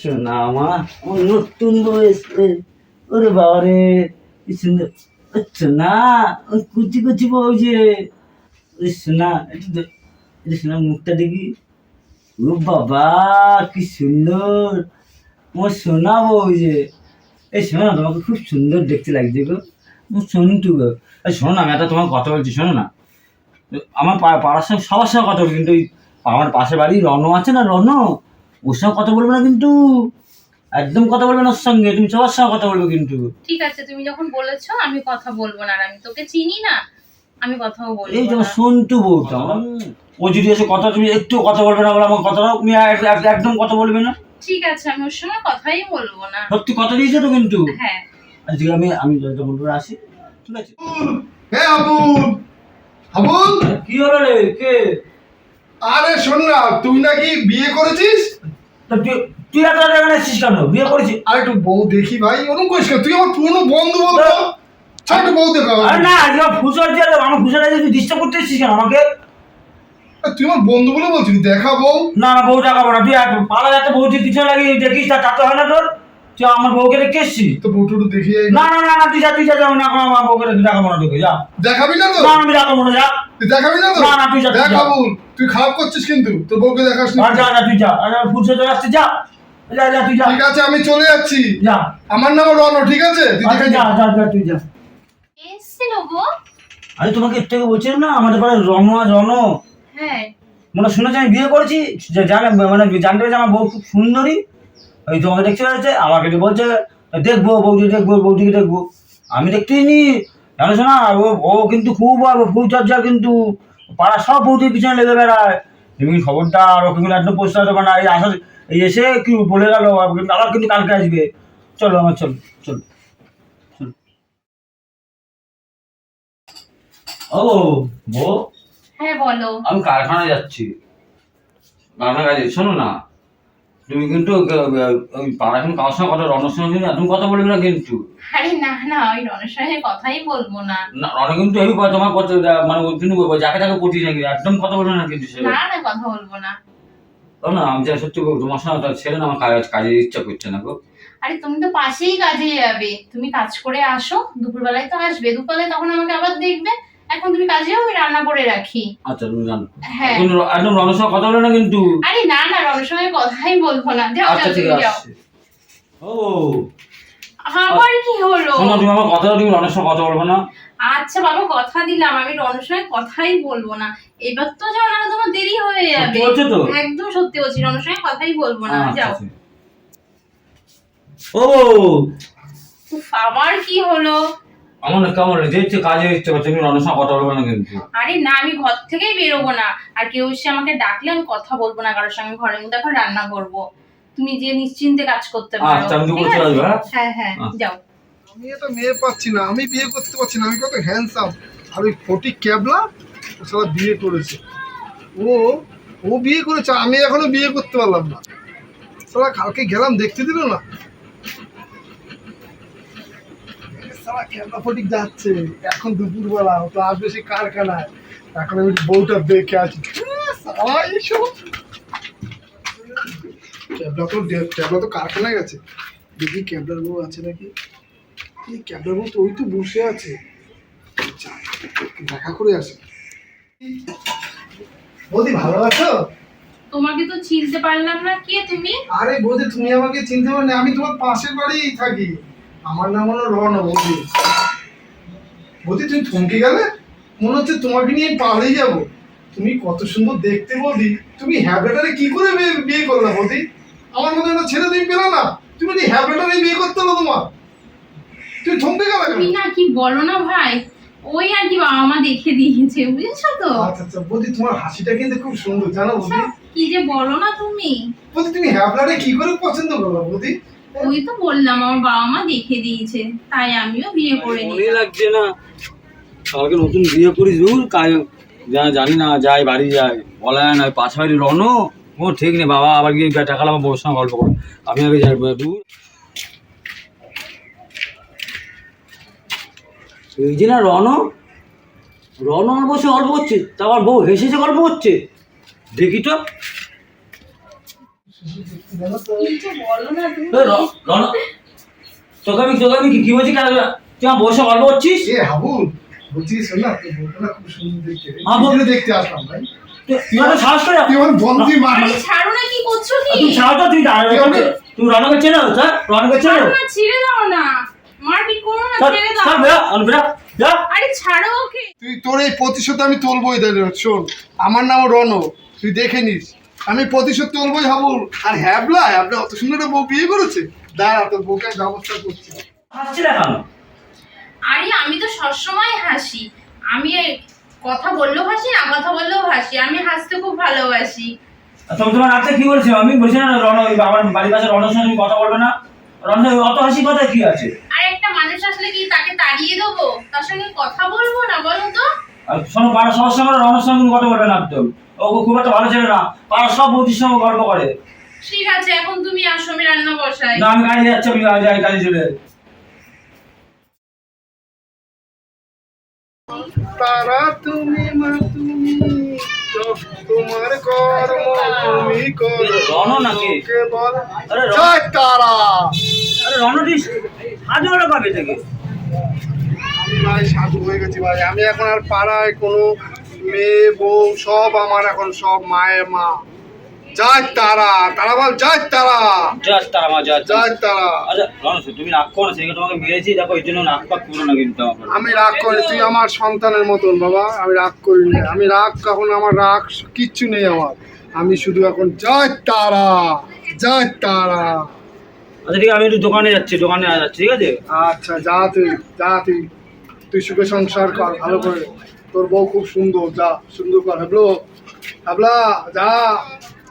শোনা আমার নতুন এসছে ওরে বাবা রে কি সুন্দর আচ্ছা না ওই কুচি কুচি বউ যে শোনা একটু শোনা মুখটা দেখি। ও বাবা, কি সুন্দর, আমার সোনা বউ যে এই শোনো না তোমাকে খুব সুন্দর দেখতে লাগছে গো সন্টু গো। শোনো না একটা তোমার কথা বলছি, শোনো না। আমার পাড়ার সঙ্গে সবার সঙ্গে কথা বলি কিন্তু আমার পাশে বাড়ি রণ আছে না রণ ওর সঙ্গে কথা বলবে না কিন্তু। একদম কথা বলবে না ওর সঙ্গে তুমি সবার সঙ্গে কথা বলবে কিন্তু। ঠিক আছে তুমি যখন বলেছ আমি কথা বলব না। আর আমি তোকে চিনি না আমি কথাও বলব এই তোমার সন্টু বউটা ও যদি এসে কথা তুমি একটু কথা বলবে না বলে আমার কথা তুমি এক- এক- একদম কথা বলবে না। ঠিক আছে আমি ওর সঙ্গে কথাই বলব না। সত্যি কথা দিয়েছ তো কিন্তু? হ্যাঁ। আজকে আমি আমি যখন করে আসি ঠিক আছে? হ্যাঁ আবুল! আবুল! কি হলো রে? কে? আরে শোন না তুই নাকি বিয়ে করেছিস? তা তুই তুই এত রাতে এখানে কেন? বিয়ে করেছিস? আরে একটু বউ দেখি ভাই ওরকম করিস কেন? তুই আমার পুরনো বন্ধু বলতো ছোট বউ দেখো। আরে না আজকে ফুসর দিয়ে আমার ফুসর দিয়ে তুই ডিস্টার্ব করতে এসেছিস কেন আমাকে? তুই আমার বন্ধু বলে বলছিস দেখা বউ। না না বউ টাকা না। তুই পালা যাতে বউটির পিছনে লাগিয়ে দেখিস তা তাতে হয় না তোর। তুই আমার বউকে রেখে এসছিস তো বউটু দেখি না না না না তুই যা তুই যা যাও না আমার বউকে রেখে দেখাবো না তোকে যা। দেখাবি না তো? না আমি দেখাবো না যা। তুই দেখাবি না তো? না, না, তুই যা, তুই দেখ যা। তুই খারাপ করছিস কিন্তু তোর বউকে দেখাস না আর যা না তুই যা আর ফুসর চলে আসছে যা। যা যা তুই যা। ঠিক আছে আমি চলে যাচ্ছি। যা। আমার নাম রণ ঠিক আছে? তুই আচ্ছা দেখে যা যা। যা তুই যা। এসছিল গো। আরে তোমাকে এর থেকে বলছিলাম না আমাদের পাড়ায় আছে রণ হ্যাঁ। মানে শুনেছি আমি বিয়ে করেছি যে জানে মানে জানতে পেরেছি আমার বউ খুব সুন্দরী। ওই তোমাকে দেখতে পেরেছে আমাকে বলছে দেখব বৌদি দেখব বৌদিকে দেখব। আমি দেখতেই নি। জানো শোনা ও ও কিন্তু খুব ফুল চর্চা কিন্তু পাড়া সব বৌদির পিছনে লেগে বেড়ায়। তুমি খবরদার ওকে কিন্তু একদম পোস্টার দেবে না। এই আসা এই এসে কি বলে গেল আবার কিন্তু কালকে আসবে। চলো আমার চলো চলো। ও বউ হ্যাঁ বলো। আমি কারখানায় যাচ্ছি। কারখানা কাজে শোনো না তুমি কিন্তু ওই পাড়া কিন্তু কারোর সঙ্গে কথা রণের সঙ্গে কিন্তু তুমি কথা বলবে না কিন্তু। আরে না না ওই সঙ্গে কথাই বলব না। না রণে কিন্তু হেবি কথা তোমার কথা মানে ওই কিন্তু বলব, যাকে তাকে পটি নাকি একদম কথা বলবে না কিন্তু না না কথা বলব না। না আমি যা সত্যি বলব, তোমার সঙ্গে ছেলে না আমার কাজ কাজের ইচ্ছা করছে না গো। আরে তুমি তো পাশেই কাজে যাবে তুমি কাজ করে আসো দুপুরবেলায় তো আসবে দুপুরবেলায় তখন আমাকে আবার দেখবে এখন তুমি কাজে যাও, আমি রান্না করে রাখি। আচ্ছা তুমি জানো হ্যাঁ। কিন্তু র- একদম কথা বলবে না কিন্তু। আরে না না সঙ্গে কথাই বলব না। যাও আচ্ছা যাও তুমি যাও। ও। আবার কি হলো? শোনো তুমি আমার কথা তুমি রণের কথা বলবে না। আচ্ছা বাবা কথা দিলাম। আমি সঙ্গে কথাই বলব না। এবার তো যাও না তোমার দেরি হয়ে যাবে। বলছো তো? একদম সত্যি বলছি রনের সঙ্গে কথাই বলব না। আচ্ছা, যাও। ও। আবার কি হলো? আমার না কেমন দেখছে কাজে ইচ্ছে করছে তুমি রণের সঙ্গে কথা বলবে না কিন্তু। আরে না আমি ঘর থেকেই বেরোবো না। আর কেউ এসে আমাকে ডাকলে আমি কথা বলব না কারোর সঙ্গে। ঘরের মধ্যে এখন রান্না করব। তুমি যে নিশ্চিন্তে কাজ করতে পারো। আচ্ছা, আমি তো বলতে পারব, হ্যাঁ? হ্যাঁ হ্যাঁ আচ্ছা। যাও। আমি এটা মেয়ে পাচ্ছি না আমি বিয়ে করতে পারছি না আমি কত হ্যান্ডসাম আর ওই ফটিক ক্যাবলা ও সারা বিয়ে করেছে। ও ও বিয়ে করেছে আমি এখনও বিয়ে করতে পারলাম না। সারা কালকে গেলাম দেখতে দিল না? সারা ফটিক যাচ্ছে? এখন দুপুরবেলা তো আসবে সে কারখানায়। এখন আমি বউটা দেখে আছি সারা এইসব। ক্যাবলা তো ক্যাবলা তো কারখানায় গেছে দেখি ক্যাবলার বউ আছে নাকি? এই ক্যাবলার বউ তো ওই তো বসে আছে। দেখা করে আসে। বৌদি ভালো আছো? তোমাকে তো চিনতে পারলাম না। কে তুমি? আরে বৌদি তুমি আমাকে চিনতে পারো আমি তোমার পাশের বাড়িই থাকি। আমার নাম হলো রণ বৌদি। বৌদি তুমি থমকে গেলে? মনে হচ্ছে তোমাকে নিয়ে পালিয়ে যাব। তুমি কত সুন্দর দেখতে বৌদি। তুমি হ্যাবলেটারে কি করে বিয়ে- করলে বৌদি? আমার মতো একটা ছেলে তুমি পেলে না। তুমি এই হ্যাবলেটারে বিয়ে করতে হলো তোমার। তুমি থমকে গেলে তুমি না কি বলো না ভাই? ওই আর কি বাবা মা দেখে দিয়েছে বুঝেছ তো? আচ্ছা আচ্ছা বৌদি তোমার হাসিটা কিন্তু খুব সুন্দর জানো বৌদি? কি যে বলো না তুমি? বৌদি তুমি হ্যাবলারে কি করে পছন্দ করল বৌদি? ওই তো বললাম আমার বাবা মা দেখে দিয়েছে তাই আমিও বিয়ে করে মনে নিই লাগছে না। কালকে নতুন বিয়ে করিস দূর কাজ জানি না যাই বাড়ি যাই বলা যায় না পাশে বাড়ি রনো ও ঠিক নেই বাবা আবার গিয়ে টাকা আমার বউর সঙ্গে গল্প করো। আমি আগে যাই দূর। এই যে না রণ আমার বসে গল্প করছে তা আমার বউ হেসেছে গল্প করছে। দেখি তো জানো তো কিছু বলো না তুমি এ, র- রণ তোকে তোকে কি বলছি তুই আমার বসে গল্প করছিস? এ হাবুল বলছি শোন না তোর বউটা খুব সুন্দর দেখতে। এই দেখতে আসলাম ভাই। তুই তুই সাহস করে তুই আমার বন্ধু মার আরে ছাড়ো না কি করছ কি? তুই সাহস তো তুই দাঁড়াবে তুই রণকে চেনো স্যার রণকে চেনো? না ছেড়ে দাও না। মারপিট করো না স্যার ছেড়ে স্যার বেরা আমি বেরা যা আরে ছাড়ো ওকে। তুই তোর এই প্রতিশোধ আমি তুলবই শোন। আমার নাম রণ তুই দেখে নিস। আমি প্রতিশোধ তুলবই হাবুল আর হ্যাবলা হ্যাবলা অত সুন্দর একটা বউ বিয়ে করেছে। দাঁড়া তোর বউকে ব্যবস্থা করছি। হাসছি না কেন? আরে আমি তো সবসময় হাসি। আমি কথা বললেও হাসি না কথা বললেও হাসি। আমি হাসতে খুব ভালোবাসি। তুমি তোমার রাতে কি বলছো? আমি বলছি না রণ ওই বাবার বাড়ির পাশে রণের সঙ্গে তুমি কথা বলবে না। রণ অত হাসি কথা কি আছে? আর একটা মানুষ আসলে কি তাকে তাড়িয়ে দেবো? তার সঙ্গে কথা বলব না বলো তো? শোনো পাড়ার সবার সঙ্গে সঙ্গে না একদম। ও খুব একটা ভালো ছেলে না। পাড়ার সব বৌদির সঙ্গে গল্প করে। ঠিক আছে এখন তুমি আসো আমি রান্না বসাই। না আমি গাড়ি যাচ্ছি আমি যাই গাড়ি চলে তারা তুমি মা তুমি তোমার কর্ম তুমি করো। রণ নাকি? আরে তারা। আরে রণটি থেকে? আমি ভাই সাধু হয়ে গেছি ভাই। আমি এখন আর পাড়ায় কোনো মেয়ে বউ সব আমার এখন সব মায়ের মা। জয় তারা তারা বল জয় তারা। জাস্ট তারা মা যা জয় তারা। আচ্ছা রণ তুমি রাগ করো সেটা তোমাকে মেরেছি দেখো এই জন্য নাক পাক পুরো না কিন্তু আমি রাগ করি তুই আমার সন্তানের মতন বাবা আমি রাগ করি না। আমি রাগ কখন আমার রাগ কিচ্ছু নেই আমার। আমি শুধু এখন জয় তারা জয় তারা। আচ্ছা ঠিক আছে আমি একটু দোকানে যাচ্ছি দোকানে যাচ্ছি ঠিক আছে? আচ্ছা যা তুই যা তুই। তুই সুখে সংসার কর ভালো করে। তোর বউ খুব সুন্দর যা সুন্দর কর। হাবলো হাবলা যা।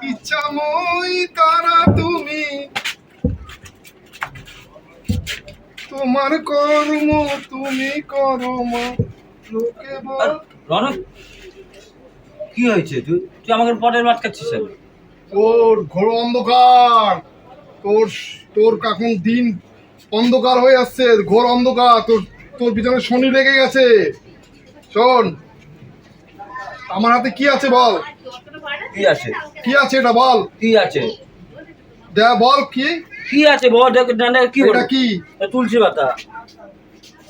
ইচ্ছাময় তারা তুমি। তোমার কর্ম তুমি করো মা। লোকে বল কি হয়েছে? তুই তুই আমাকে পটের ভাত খাচ্ছিস তোর ঘোর অন্ধকার। তোর তোর এখন দিন অন্ধকার হয়ে আসছে ঘোর অন্ধকার। তোর তোর পিছনে শনি লেগে গেছে। শোন আমার হাতে কি আছে বল? কি আছে? কি আছে এটা বল? কি আছে? দে বল কি? কি আছে বল? দেখ ডান্ডা কি এটা কি? তুলসী পাতা।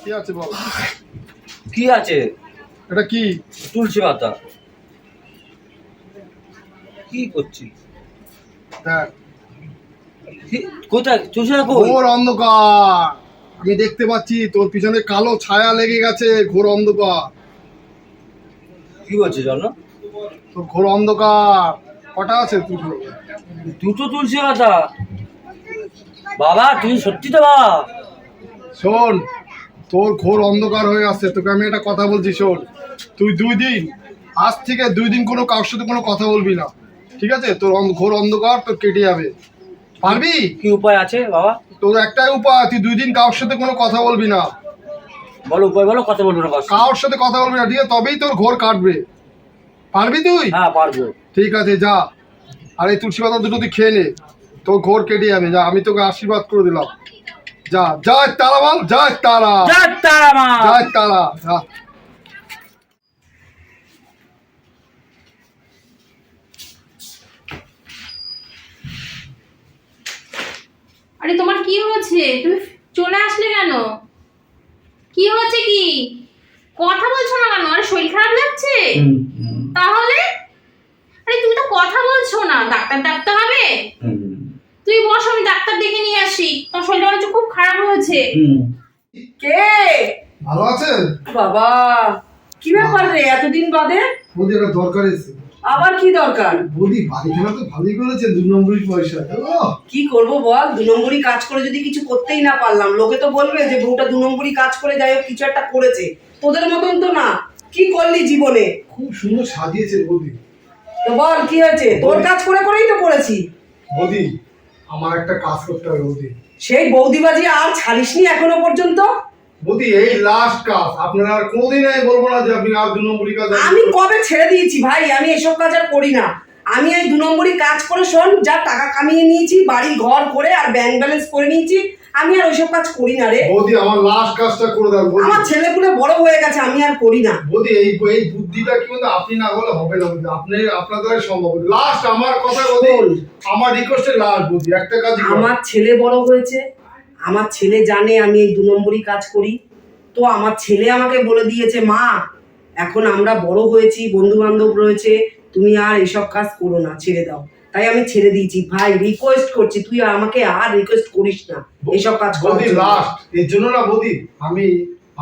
কি আছে বল? কি আছে? এটা কি? তুলসী পাতা। কি করছিস? দেখ। কোথায়? তুলসী কই? অন্ধকার। আমি দেখতে পাচ্ছি তোর পিছনে কালো ছায়া লেগে গেছে ঘোর অন্ধকার। কি বলছিস জানো? তোর ঘোর অন্ধকার। কটা আছে তুই দুটো তুলসী পাতা বাবা তুমি সত্যি তো বাবা? শোন তোর ঘোর অন্ধকার হয়ে আসছে তোকে আমি একটা কথা বলছি শোন। তুই দুই দিন আজ থেকে দুই দিন কোনো কারোর সাথে কোনো কথা বলবি না। ঠিক আছে? তোর ঘোর অন্ধকার তোর কেটে যাবে। পারবি? কি উপায় আছে বাবা? তোর একটাই উপায় তুই দুই দিন কারোর সাথে কোনো কথা বলবি না। বলো উপায় বলো কথা বলব না কারোর সাথে। কথা বলবি না ঠিক আছে? তবেই তোর ঘোর কাটবে। পারবি তুই? হ্যাঁ পারব। ঠিক আছে যা। আর এই তুলসী পাতা দুটো তুই খেয়ে নে। তোর ঘোর কেটে যাবে যা। আমি তোকে আশীর্বাদ করে দিলাম। যা জয় তারা বল জয় তারা। যা তারা জয় তারা আরে তোমার কি হয়েছে তুমি চলে আসলে কেন? কি হয়েছে কি? কথা বলছো না কেন? আরে শরীর খারাপ লাগছে? তাহলে? আরে তুমি তো কথা বলছো না ডাক্তার ডাকতে হবে? তুই বস আমি ডাক্তার ডেকে নিয়ে আসি। তোমার শরীরটা হচ্ছে খুব খারাপ হয়েছে। কে? ভালো আছেন? বাবা কি ব্যাপার রে? এতদিন বাদে? বৌদি একটা দরকার এসে আবার কি দরকার? বৌদি বাড়ি খেলা তো ভালোই করেছে দু নম্বরই পয়সা কি করব বল? দু নম্বরই কাজ করে যদি কিছু করতেই না পারলাম লোকে তো বলবে যে বউটা দু নম্বরই কাজ করে যাই হোক কিছু একটা করেছে। তোদের মতন তো না। কি করলি জীবনে? খুব সুন্দর সাজিয়েছে বৌদি। তো বল কি হয়েছে? তোর কাজ করে করেই তো করেছি। বৌদি আমার একটা কাজ করতে হবে বৌদি। সেই বৌদিবাজি আর ছাড়িসনি এখনও পর্যন্ত? বৌদি এই লাস্ট কাজ। আপনারা আর কোনোদিন আমি বলব না যে আপনি আর দু নম্বরই কাজ আমি কবে ছেড়ে দিয়েছি ভাই? আমি এসব কাজ আর করি না। আমি এই দু নম্বরই কাজ করে শোন যা টাকা কামিয়ে নিয়েছি বাড়ি ঘর করে আর ব্যাংক ব্যালেন্স করে নিয়েছি আমি আর ওইসব কাজ করি না রে। বৌদি আমার লাস্ট কাজটা করে দাও আমার ছেলেপুলে বড় হয়ে গেছে আমি আর করি না। বৌদি এই এই বুদ্ধিটা কিন্তু আপনি না হলে হবে না বৌদি আপনি আপনার দ্বারা সম্ভব লাস্ট আমার কথা বৌদি বল। আমার রিকোয়েস্টে লাস্ট বৌদি একটা কাজ আমার ছেলে বড় হয়েছে আমার ছেলে জানে আমি এই দু নম্বরই কাজ করি। তো আমার ছেলে আমাকে বলে দিয়েছে মা এখন আমরা বড় হয়েছি বন্ধু বান্ধব রয়েছে তুমি আর এসব কাজ করো না ছেড়ে দাও। তাই আমি ছেড়ে দিয়েছি ভাই রিকোয়েস্ট করছি তুই আমাকে আর রিকোয়েস্ট করিস না এসব কাজ বৌদি লাস্ট এর জন্য না বৌদি আমি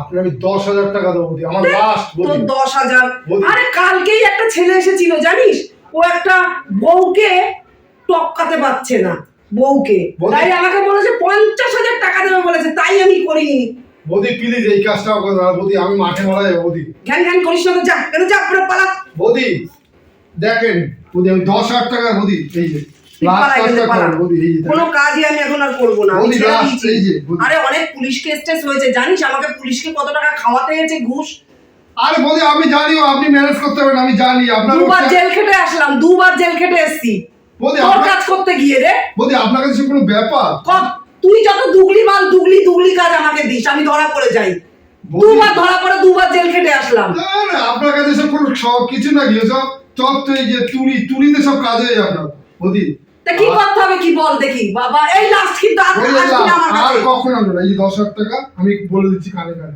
আপনার আমি দশ হাজার টাকা দেবো বৌদি আমার লাস্ট তোর বৌদি। দশ হাজার। আরে কালকেই একটা ছেলে এসেছিল জানিস? ও একটা বউকে টপকাতে পারছে না। বউকে। তাই আমাকে বলেছে পঞ্চাশ হাজার টাকা দেবে বলেছে তাই আমি করিনি। বৌদি প্লিজ এই কাজটা করে দাও বৌদি আমি মাঠে মারা যাব বৌদি। ঘ্যান ঘ্যান করিস না তো যা এটা যা পুরো পালা। বৌদি দেখেন বৌদি আমি দশ হাজার টাকা বৌদি এই যে কোনো কাজই আমি এখন আর করব না। আরে অনেক পুলিশ কেস টেস হয়েছে জানিস? আমাকে পুলিশকে কত টাকা খাওয়াতে হয়েছে ঘুষ? আরে বৌদি আমি জানিও আপনি ম্যানেজ করতে পারেন আমি জানি আপনার দুবার জেল খেটে আসলাম দুবার জেল খেটে এসছি। বৌদি তোর আপনার কাজ করতে গিয়ে রে। বৌদি আপনার কাছে কোনো ব্যাপার? তুই যত দুগলি মাল দুগলি দুগলি কাজ আমাকে দিস আমি ধরা পড়ে যাই। দুবার ধরা পড়ে দুবার জেল খেটে আসলাম। না, না, আপনার কাছে সব কোনো সব কিছু না কি সব সব তো এই যে তুলি তুলিতে সব কাজ হয়ে যাবে আপনার। বৌদি তা কি করতে হবে কি বল দেখি? বাবা এই লাস্ট কিন্তু আর না কখন আনবে এই দশ হাজার টাকা আমি বলে দিচ্ছি কানে কানে।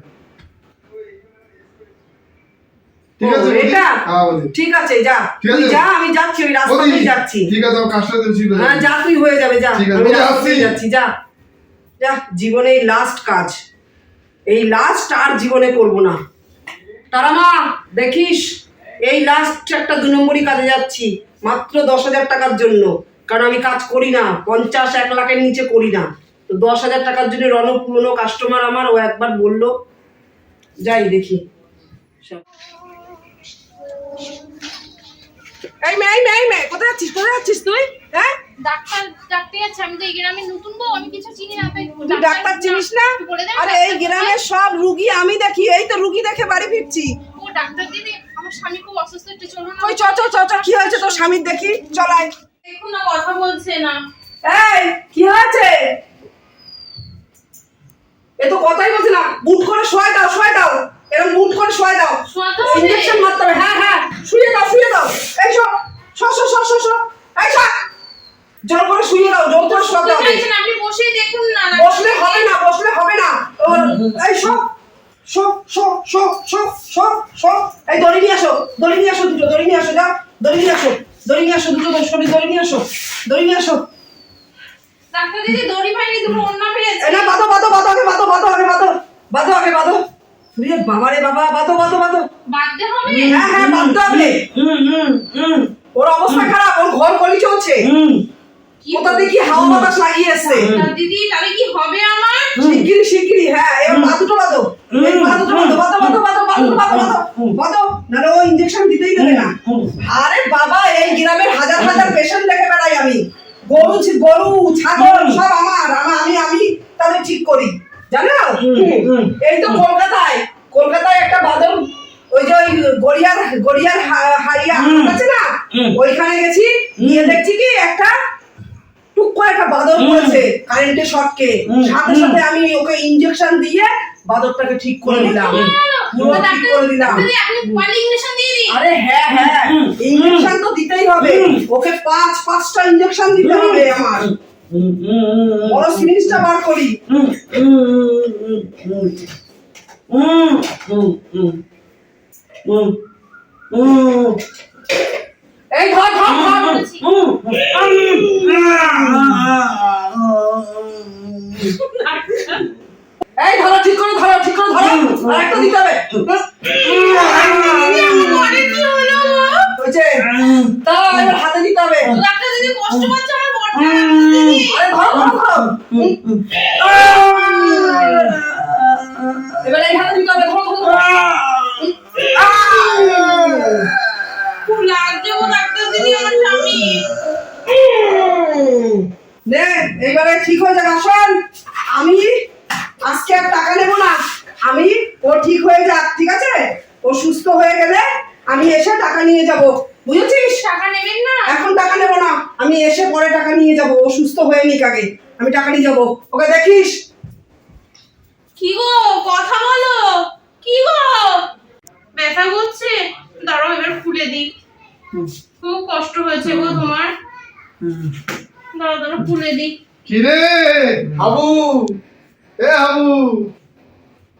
ঠিক আছে এটা? হ্যাঁ ঠিক আছে যা। তুই যা আমি যাচ্ছি ওই বৌদি, রাস্তাতেই যাচ্ছি। ঠিক আছে আমার কাজটা দিচ্ছি হ্যাঁ যা তুই হয়ে যাবে যা। আমি আসছি। যাচ্ছি যা। যা জীবনে এই লাস্ট কাজ। এই লাস্ট আর জীবনে করব না। তারা মা দেখিস? এই লাস্ট একটা দু নম্বরই কাজে যাচ্ছি মাত্র দশ হাজার টাকার জন্য। কারণ আমি কাজ করি না পঞ্চাশ এক লাখের নিচে করি না। তো দশ হাজার টাকার জন্য রণ পুরনো কাস্টমার আমার ও একবার বলল। যাই দেখি। সব। এই মেয়ে এই মেয়ে এই মেয়ে কোথায় যাচ্ছিস কোথায় যাচ্ছিস তুই? হ্যাঁ? ডাক্তার ডাক্তার আছে আমি তো এই গ্রামে নতুন বউ আমি কিছু চিনি না তুই ডাক্তার চিনিস না? আরে এই গ্রামের সব রুগী আমি দেখি এই তো রুগী দেখে বাড়ি ফিরছি। ও ডাক্তার দিদি আমার স্বামী খুব অসুস্থ একটু চলুন না। ওই চ চ চ কি হয়েছে তোর স্বামীর দেখি চলাই দেখুন না কথা বলছে না। এই কি হয়েছে? এ তো কথাই বলছে না বুট করে শোয়াই দাও শোয়াই দাও। এরকম বুট করে শোয়াই দাও। শোয়াতে ইঞ্জেকশন মারতে হবে। হ্যাঁ হ্যাঁ শুয়ে দাও শুয়ে দাও। এই সব সর সর সর সর সর এই সর জোর করে শুয়ে দাও জোর করে হবে। চাইছেন আপনি বসেই দেখুন না বসলে হবে না বসলে হবে না। এই সব সব সব সব সব সব সব এই দড়ি নিয়ে আসো দড়ি নিয়ে আসো দুটো দড়ি নিয়ে আসো যাও দড়ি নিয়ে আসো দড়ি নিয়ে আসো দুটো দড়ি নিয়ে আসো দড়ি নিয়ে আসো। ডাক্তার দিদি দড়ি পাইনি দুটো অন্য এই না বাঁধো বাঁধো বাঁধো আগে বাঁধো বাঁধো আগে বাঁধো। বাঁধো আগে বাঁধো। রে বাবা রে বাবা বাঁধো বাঁধো বাঁধো। বাঁধতে হবে? হ্যাঁ হ্যাঁ বাঁধতে হবে। হুম হুম হুম ওর অবস্থা খারাপ ওর ঘর কলি চলছে। হুম। কি কোথা দিয়ে কি হাওয়া বাতাস লাগিয়ে এসছে। দিদি তাহলে কি হবে আমার? শিগগিরি শিগগিরি হ্যাঁ এবার পা দুটো বাঁধো। এই পা দুটো বাঁধো বাঁধো বাঁধো বাঁধো বাঁধো বাঁধো বাঁধো বাঁধো। নাহলে ও ইঞ্জেকশন দিতেই দেবে না। আরে বাবা এই গ্রামের হাজার হাজার পেশেন্ট দেখে বেড়াই আমি। গরু গরু ছাগল সব আমার আমা- আমি আমি তাদের ঠিক করি। জানো? সাথে সাথে আমি ওকে ইনজেকশন দিয়ে বাঁদরটাকে ঠিক করে দিলাম। ঠিক করে দিলাম। আরে হ্যাঁ হ্যাঁ। ইনজেকশন তো দিতেই হবে। ওকে পাঁচ পাঁচটা ইনজেকশন দিতে হবে আমার। বড় সিরিজটা বার করি। এই ধর ধর ধর। এই ধরো ঠিক করে ধরো ঠিক করে ধরো। আর একটা দিতে হবে। দাঁড়াও এবার হাতে দিতে হবে। ডাক্তার দিদি কষ্ট পাচ্ছে আমার বড়টা আরে ধরো ধরো ধরো। ওকে দেখিস? কি গো কথা বলো। কি গো? ব্যথা করছে। দাঁড়াও এবার খুলে দিই। খুব কষ্ট হয়েছে গো তোমার। দাঁড়াও দাঁড়াও খুলে দিই। কিরে? হাবু। এ হাবু।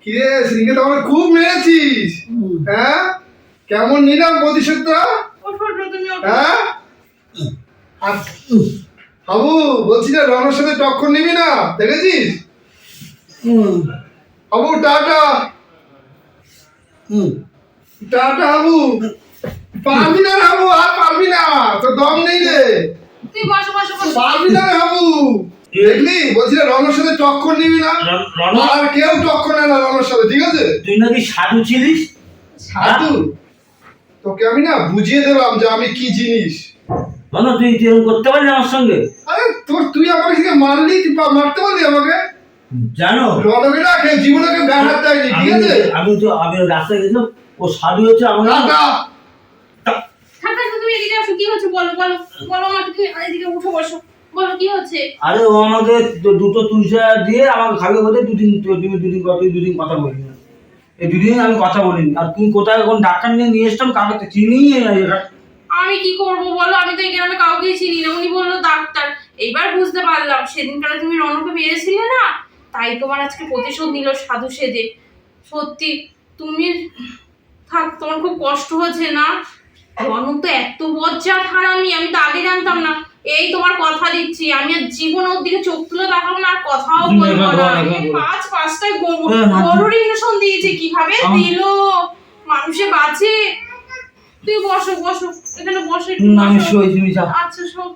কিরে সেদিনকে তো আমার খুব মেরেছিস। হ্যাঁ? কেমন নিলাম প্রতিশোধটা? ওঠো তুমি ওঠো। হ্যাঁ? আর হাবু বলছি যে রনের সাথে টক্কর নিবি না দেখেছিস? হাবু টাটা। টাটা হাবু। পারবি না হাবু আর পারবি না তোর দম নেই রে। পারবি না রে হাবু। দেখলি? বলছি যে রনের সাথে টক্কর নিবি না আর কেউ টক্কর নেয় না রনের সাথে ঠিক আছে? তুই নাকি সাধু ছিলিস? সাধু? তোকে আমি না বুঝিয়ে দিলাম যে আমি কি জিনিস। রন তুই তুই এরকম করতে পারলি আমার সঙ্গে? আরে তোর তুই আমাকে থেকে মারলি তুই মারতে পারলি আমাকে? জানো না কে জীবনে কেউ গায়ে হাত দেয়নি ঠিক আমি আছে? আমি তো আমি রাস্তায় গেছিলাম ও সাধু হচ্ছে থাক তুমি এদিকে আসো কি হচ্ছে বলো বলো বলো আমাকে তুমি এদিকে উঠো বসো। বলো কি হচ্ছে? আরে ও আমাকে দু- দুটো তুলসা দিয়ে আমাকে খাবে বলে দুদিন তুমি দুদিন কথা দুদিন কথা বলিনি এই দুদিন আমি কথা বলিনি। আর তুমি কোথায় কোন ডাক্তার নিয়ে নিয়ে এসতাম কাকে চিনি আমি কি করব বলো? আমি তো এই গ্রামে কাউকেই চিনি না। উনি বলল ডাক্তার। এইবার বুঝতে পারলাম সেদিনকারে তুমি রনকে পেয়েছিলে না? তাই তোমার আজকে প্রতিশোধ নিল সাধু সেজে। সত্যি তুমি থাক তোমার খুব কষ্ট হচ্ছে না? রনু তো এত বজ্জাত হারামি আমি তো আগে জানতাম না। এই তোমার কথা দিচ্ছি আমি আর জীবন ওর দিকে চোখ তুলে দেখাবো না আর কথাও বলব না। পাঁচ পাঁচটায় হ্যাঁ, গরুর ইঞ্জেকশন দিয়েছে কীভাবে দিল? মানুষে বাঁচে। তুই বসো বসো। এখানে বসো আমি। সই তুমি যাও আচ্ছা সব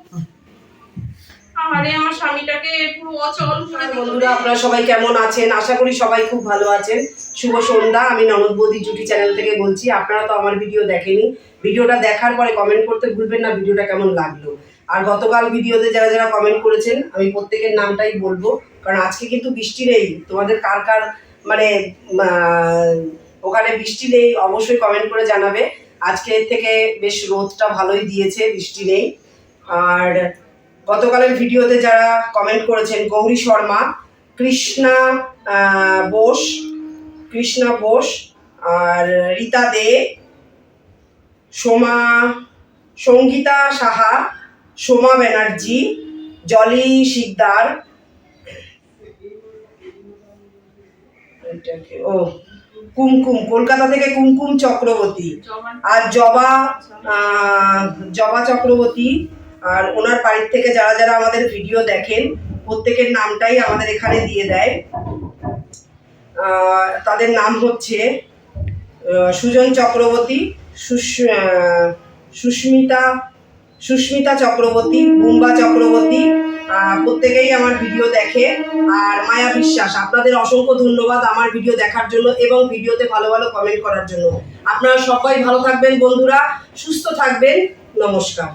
আরে আমার স্বামীটাকে পুরো অচল করে বন্ধুরা আপনারা সবাই কেমন আছেন? আশা করি সবাই খুব ভালো আছেন। শুভ সন্ধ্যা আমি ননদ বৌদি জুটি চ্যানেল থেকে বলছি। আপনারা তো আমার ভিডিও দেখেনি। ভিডিওটা দেখার পরে কমেন্ট করতে ভুলবেন না ভিডিওটা কেমন লাগল। আর গতকাল ভিডিওতে যারা যারা কমেন্ট করেছেন আমি প্রত্যেকের নামটাই বলব। কারণ আজকে কিন্তু বৃষ্টি নেই। তোমাদের কার কার মানে ওখানে বৃষ্টি নেই অবশ্যই কমেন্ট করে জানাবে। আজকে থেকে বেশ রোদটা ভালোই দিয়েছে, বৃষ্টি নেই। আর গতকালের ভিডিওতে যারা কমেন্ট করেছেন, গৌরী শর্মা, কৃষ্ণা বোস কৃষ্ণা বোস আর রীতা দে, সোমা, সঙ্গীতা সাহা, সোমা ব্যানার্জি, জলি শিকদার ও কুমকুম কলকাতা থেকে কুমকুম চক্রবর্তী। আর জবা জবা চক্রবর্তী আর ওনার বাড়ির থেকে যারা যারা আমাদের ভিডিও দেখেন প্রত্যেকের নামটাই আমাদের এখানে দিয়ে দেয়। তাদের নাম হচ্ছে সুজন চক্রবর্তী সুস- সুস্মিতা সুস্মিতা চক্রবর্তী বুম্বা চক্রবর্তী প্রত্যেকেই আমার ভিডিও দেখে। আর মায়া বিশ্বাস, আপনাদের অসংখ্য ধন্যবাদ আমার ভিডিও দেখার জন্য এবং ভিডিওতে ভালো ভালো কমেন্ট করার জন্য। আপনারা সবাই ভালো থাকবেন বন্ধুরা, সুস্থ থাকবেন, নমস্কার।